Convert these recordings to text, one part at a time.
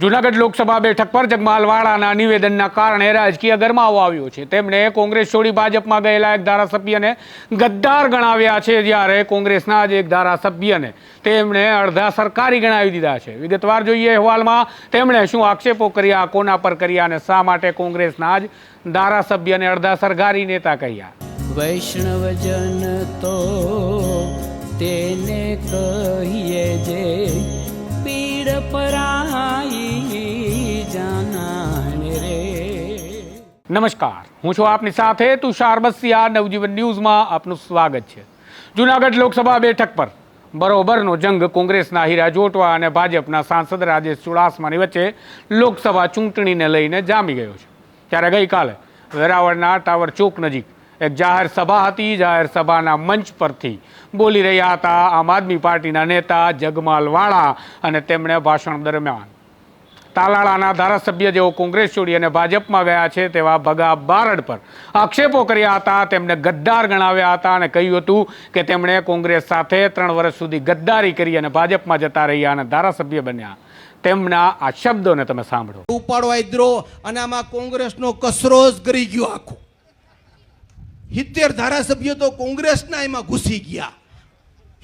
જૂનાગઢ લોકસભા બેઠક પર જગમાલવાળાના નિવેદનના કારણે રાજકીય ગરમાવો આવ્યો છે. તેમણે કોંગ્રેસ છોડી ભાજપમાં ગયેલા એક ધારાસભ્યને ગદ્દાર ગણાવ્યા છે જ્યારે કોંગ્રેસના જ એક ધારાસભ્યને તેમણે અડધા સરકારી ગણાવી દીધા છે. વિગતવાર જોઈએ અહેવાલમાં તેમણે શું આક્ષેપો કર્યા, કોના પર કર્યા અને શા માટે કોંગ્રેસના જ ધારાસભ્યને અડધા સરકારી નેતા કહ્યા? વૈષ્ણવજન તો તેને કહીએ જે નમસ્કાર. હું છું આપની સાથે તુષાર બસિયા. નવજીવન ન્યૂઝમાં આપનું સ્વાગત છે. જૂનાગઢ લોકસભા બેઠક પર બરોબરનો જંગ કોંગ્રેસના હીરા જોટવા અને ભાજપના સાંસદ રાજેશ ચુડાસમાની વચ્ચે લોકસભા ચૂંટણીને લઈને જામી ગયો છે. ત્યારે ગઈકાલે વેરાવળના ટાવર ચોક નજીક એક જાહેર સભા હતી. જાહેર સભાના મંચ પરથી બોલી રહ્યા હતા આમ આદમી પાર્ટીના નેતા જગમાલ વાળા અને તેમણે ભાષણ દરમિયાન તાલાળાના ધારાસભ્ય જેઓ કોંગ્રેસ છોડી અને ભાજપમાં ગયા છે તેવા ભગા બારડ પર આક્ષેપો કર્યા હતા. તેમને ગદ્દાર ગણાવ્યા હતા અને કહ્યું હતું કે તેમણે કોંગ્રેસ સાથે ત્રણ વર્ષ સુધી ગદ્દારી કરી અને ભાજપમાં જતા રહ્યા અને ધારાસભ્ય બન્યા. તેમના આ શબ્દોને તમે સાંભળો. ઉપાડો દ્રો અને આમાં કોંગ્રેસનો કસરો જ કરી ગયો આખો. હિત્તેર ધારાસભ્યો તો કોંગ્રેસના એમાં ઘૂસી ગયા.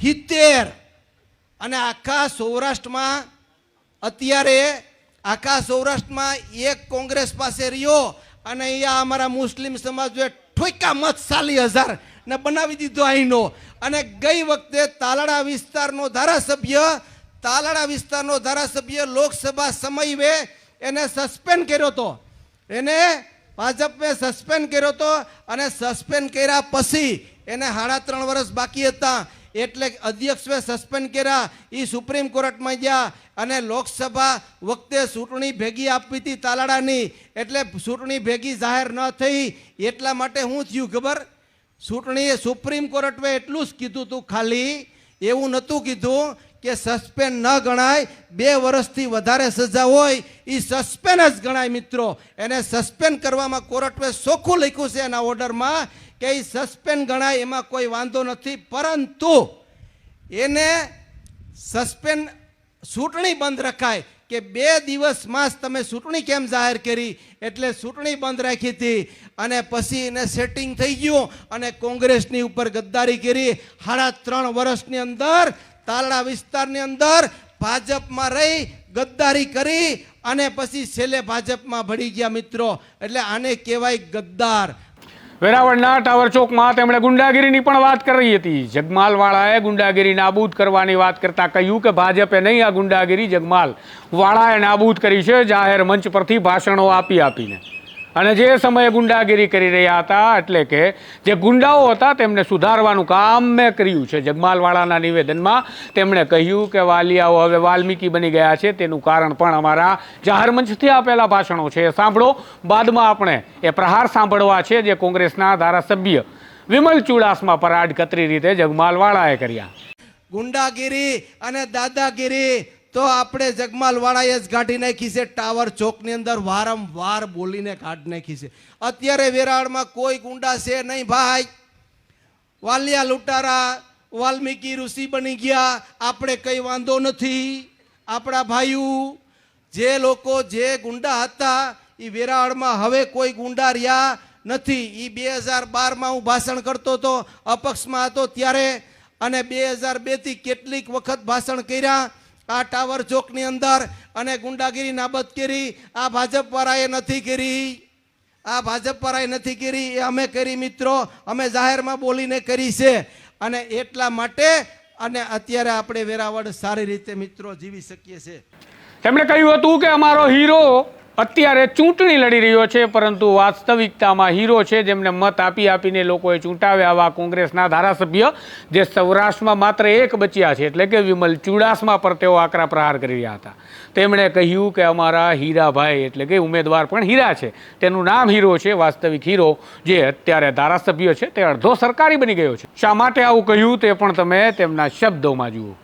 હિત્તેર અને આખા સૌરાષ્ટ્રમાં અત્યારે આખા સૌરાષ્ટ્રમાં એક કોંગ્રેસ પાસે રહ્યો અને અહીંયા અમારા મુસ્લિમ સમાજે ઠોકા મત સાલી હજાર ને બનાવી દીધો અહીંનો. અને ગઈ વખતે તાલાળા વિસ્તારનો ધારાસભ્ય, તાલાળા વિસ્તારનો ધારાસભ્ય લોકસભા સમયે એને સસ્પેન્ડ કર્યો હતો. એને ભાજપે સસ્પેન્ડ કર્યો હતો અને સસ્પેન્ડ કર્યા પછી એને સાડા ત્રણ વર્ષ બાકી હતા. એટલે અધ્યક્ષે સસ્પેન્ડ કર્યા. એ સુપ્રીમ કોર્ટમાં ગયા અને લોકસભા વખતે ચૂંટણી ભેગી આપી હતી તાલાડાની. એટલે ચૂંટણી ભેગી જાહેર ન થઈ. એટલા માટે શું થયું ખબર? ચૂંટણીએ સુપ્રીમ કોર્ટે એટલું જ કીધું હતું ખાલી. એવું નહોતું કીધું કે સસ્પેન્ડ ન ગણાય, બે વર્ષથી વધારે સજા હોય એ સસ્પેન્ડ જ ગણાય મિત્રો. એને સસ્પેન્ડ કરવામાં કોર્ટે ચોખ્ખું લખ્યું છે એના ઓર્ડરમાં કે એ સસ્પેન્ડ ગણાય એમાં કોઈ વાંધો નથી, પરંતુ એને સસ્પેન્ડ ચૂંટણી બંધ રખાય કે બે દિવસમાં જ તમે ચૂંટણી કેમ જાહેર કરી? એટલે ચૂંટણી બંધ રાખી હતી અને પછી એને સેટિંગ થઈ ગયું અને કોંગ્રેસની ઉપર ગદ્દારી કરી. સાડા ત્રણ વર્ષની અંદર તાલડા વિસ્તારની અંદર ભાજપમાં રહી, ગદ્દારી કરી અને પછી છેલ્લે ભાજપમાં ભળી ગયા મિત્રો. એટલે આને કહેવાય ગદ્દાર. વેરાવળના ટાવર ચોકમાં તેમણે ગુંડાગીરીની પણ વાત કરી હતી. જગમાલવાળાએ ગુંડાગીરી નાબૂદ કરવાની વાત કરતા કહ્યું કે ભાજપે નહીં આ ગુંડાગીરી. જગમાલ વાળાએ નાબૂદ કરી છે. જાહેર મંચ પરથી ભાષણો આપી આપીને. અને જે સમયે ગુંડાગીરી કરી રહ્યા હતા, એટલે કે જે ગુંડાઓ હતા, તેમને સુધારવાનું કામ મેં કર્યું છે. જગમાલવાળાના નિવેદનમાં તેમણે કહ્યું કે, વાલિયાઓ હવે વાલ્મીકી બની ગયા છે, તેનું કારણ પણ અમારા જાહેર મંચથી આપેલા ભાષણો છે. એ સાંભળો, બાદમાં આપણે એ પ્રહાર સાંભળવા છે, જે કોંગ્રેસના ધારાસભ્ય વિમલ ચુડાસમા પર આડકતરી રીતે જગમાલવાળાએ કર્યા. ગુંડાગીરી અને દાદાગીરી તો આપણે જગમાલ વાળાએ જ કાઢી નાખી છે, ટાવર ચોકની અંદર વારંવાર બોલીને કાઢી નાખી છે. અત્યારે વેરાળમાં કોઈ ગુંડા છે નહીં ભાઈ. વાલિયા લૂંટારા, વાલ્મીકી ઋષિ બની ગયા, આપણે કંઈ વાંધો નથી. આપણા ભાઈઓ, જે લોકો જે ગુંડા હતા એ વેરાળમાં હવે કોઈ ગુંડા રહ્યા નથી. એ બે હજાર બારમાં હું ભાષણ કરતો હતો, અપક્ષમાં હતો ત્યારે, અને બે હજાર બેથી કેટલીક વખત ભાષણ કર્યા. આ ટાવર ચોકની અંદર અને ગુંડાગીરી નાબદ કરી, આ ભાજપવાળાએ નથી કરી. આ ભાજપવાળાએ નથી કરી, એ અમે કરી મિત્રો, અમે જાહેરમાં બોલીને કરી છે. અને એટલા માટે અને અત્યારે આપણે વેરાવળ સારી રીતે મિત્રો જીવી શકીએ છીએ. તેમણે કહ્યું હતું કે અમારો હીરો અત્યારે ચૂંટણી લડી રહ્યો છે, પરંતુ વાસ્તવિકતામાં હીરો છે જેમને મત આપી આપીને લોકોએ ચૂંટાવ્યા. આવા કોંગ્રેસના ધારાસભ્ય જે સૌરાષ્ટ્રમાં માત્ર એક બચ્યા છે, એટલે કે વિમલ ચુડાસમા પર તેઓ આકરા પ્રહાર કરી રહ્યા હતા. તેમણે કહ્યું કે અમારા હીરાભાઈ એટલે કે ઉમેદવાર પણ હીરા છે. તેનું નામ હીરો છે, વાસ્તવિક હીરો, જે અત્યારે ધારાસભ્ય છે, તે અડધો સરકારી બની ગયો છે. શા માટે આવું કહ્યું તે પણ તમે તેમના શબ્દોમાં જુઓ.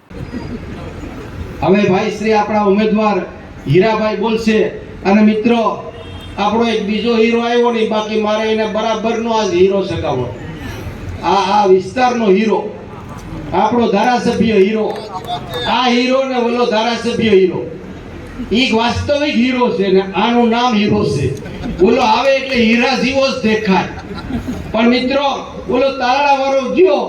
હવે ભાઈ શ્રી આપણા ઉમેદવાર હીરાભાઈ બોલશે. અને મિત્રો, આપણો એક બીજો હીરો આવ્યો નહીં બાકી મારે એને બરાબરનો આજ હીરો સગાવો આ આ વિસ્તારનો હીરો આપણો ધારાસભ્ય હીરો આ હીરો ને ઓલો ધારાસભ્ય હીરો એક વાસ્તવિક હીરો છે ને આનું નામ હીરો છે. બોલો, આવે એટલે હીરા જીવો જ દેખાય. પણ મિત્રો, બોલો તારડા વાળો ગયો.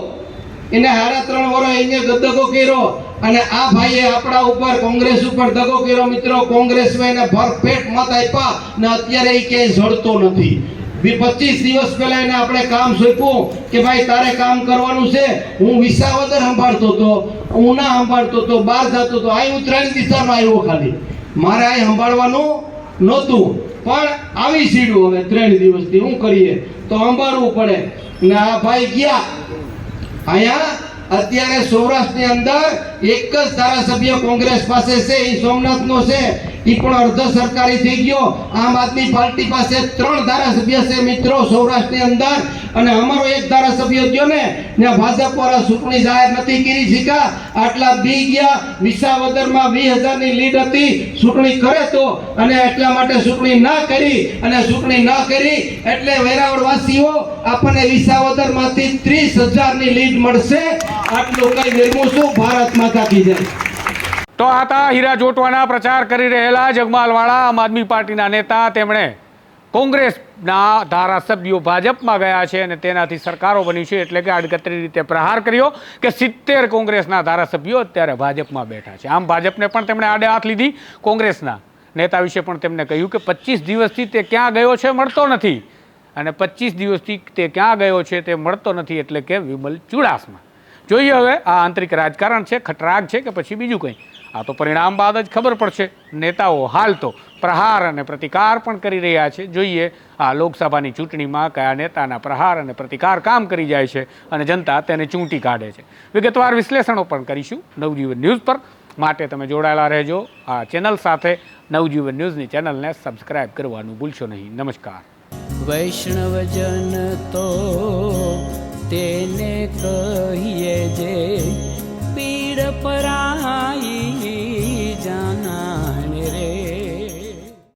એને હારા ત્રણ વર્ષ એને ગદગો કર્યો. અને આ ભાઈએ આપણા ઉપર કોંગ્રેસ ઉપર દગો કર્યો, મિત્રો. કોંગ્રેસમાં એને ભરપેટ મત આપ્યા ને અત્યારે એ ક્યાંય જડતો નથી. પચીસ દિવસ પહેલા એને આપણે કામ સોંપ્યું કે ભાઈ, તારે કામ કરવાનું છે. હું વિસાવદર સંભાળતો હતો, હું ના સંભાળતો હતો, બહાર જતો હતો. અહીં હું ત્રણ દિશામાં આવ્યો ખાલી. મારે અહીં સંભાળવાનું નહોતું. પણ આવી સીડું હવે ત્રણ દિવસથી. શું કરીએ? તો સંભાળવું પડે. ને આ ભાઈ ગયા. અહીંયા અત્યારે સૌરાષ્ટ્રની અંદર એક જ ધારાસભ્ય કોંગ્રેસ પાસે છે એ સોમનાથનો છે. એ પણ અર્ધ સરકારી થઈ ગયો. આમ આદમી પાર્ટી પાસે ત્રણ ધારાસભ્ય છે મિત્રો સૌરાષ્ટ્રની અંદર. અને અમારો એક ધારાસભ્ય ગયો ને ને ભાજપ વાળા ચૂંટણી જાહેર નથી કરી શીખા આટલા બી ગયા, વિસાવદરમાં વીસ હજારની લીડ હતી. ચૂંટણી કરે તો અને એટલા માટે ચૂંટણી ના કરી. અને ચૂંટણી ના કરી એટલે વેરાવળવાસીઓ, આપણને વિસાવદરમાંથી ત્રીસ હજારની લીડ મળશે. આટલું કઈ નિર્મું છું ભારત માતા કી જય. તો આ હતા હીરા જોટવાના પ્રચાર કરી રહેલા જગમાલવાળા આમ આદમી પાર્ટીના નેતા તેમણે કોંગ્રેસના ધારાસભ્યો ભાજપમાં ગયા છે અને તેનાથી સરકારો બની છે એટલે કે આડકતરી રીતે પ્રહાર કર્યો કે સિત્તેર કોંગ્રેસના ધારાસભ્યો અત્યારે ભાજપમાં બેઠા છે. આમ ભાજપને પણ તેમણે આડે હાથ લીધી. કોંગ્રેસના નેતા વિશે પણ તેમણે કહ્યું કે પચીસ દિવસથી તે ક્યાં ગયો છે મળતો નથી. અને પચીસ દિવસથી તે ક્યાં ગયો છે તે મળતો નથી એટલે કે વિમલ ચુડાસમા. જોઈએ હવે આ આંતરિક રાજકારણ છે, ખટરાગ છે કે પછી બીજું કંઈ? આ તો પરિણામ બાદ જ ખબર પડશે. નેતાઓ હાલ તો પ્રહાર અને પ્રતિકાર પણ કરી રહ્યા છે. જોઈએ આ લોકસભાની ચૂંટણીમાં કયા નેતાના પ્રહાર અને પ્રતિકાર કામ કરી જાય છે અને જનતા તેને ચૂંટી કાઢે છે. વિગતવાર વિશ્લેષણો પણ કરીશું નવજીવન ન્યૂઝ પર. માટે તમે જોડાયેલા રહેજો. આ ચેનલ સાથે નવજીવન ન્યૂઝની ચેનલને સબસ્ક્રાઇબ કરવાનું ભૂલશો નહીં. નમસ્કાર. વૈષ્ણવજન તો તેને કહીએ જે પીડ પરાઈ